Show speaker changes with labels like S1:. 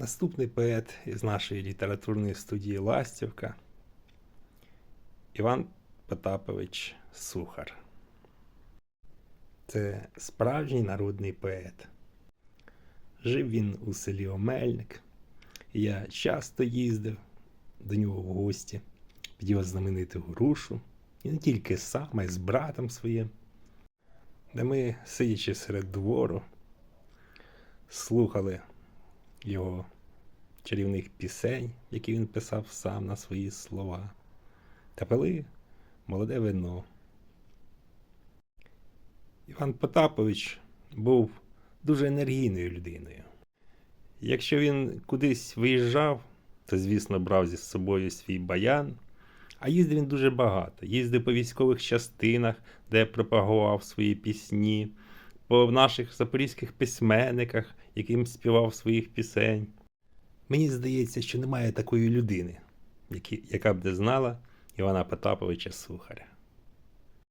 S1: Наступний поет із нашої літературної студії Ластівка Іван Потапович Сухар. Це справжній народний поет. Жив він у селі Омельник. Я часто їздив до нього в гості під його знамениту грушу. І не тільки сам, а й з братом своїм, де ми, сидячи серед двору, слухали його чарівних пісень, які він писав сам на свої слова, та пили молоде вино. Іван Потапович був дуже енергійною людиною. Якщо він кудись виїжджав, то, звісно, брав зі собою свій баян, а їздив він дуже багато. Їздив по військових частинах, де пропагував свої пісні, по наших запорізьких письменниках, яким співав своїх пісень. Мені здається, що немає такої людини, яка б не знала Івана Потаповича Сухаря.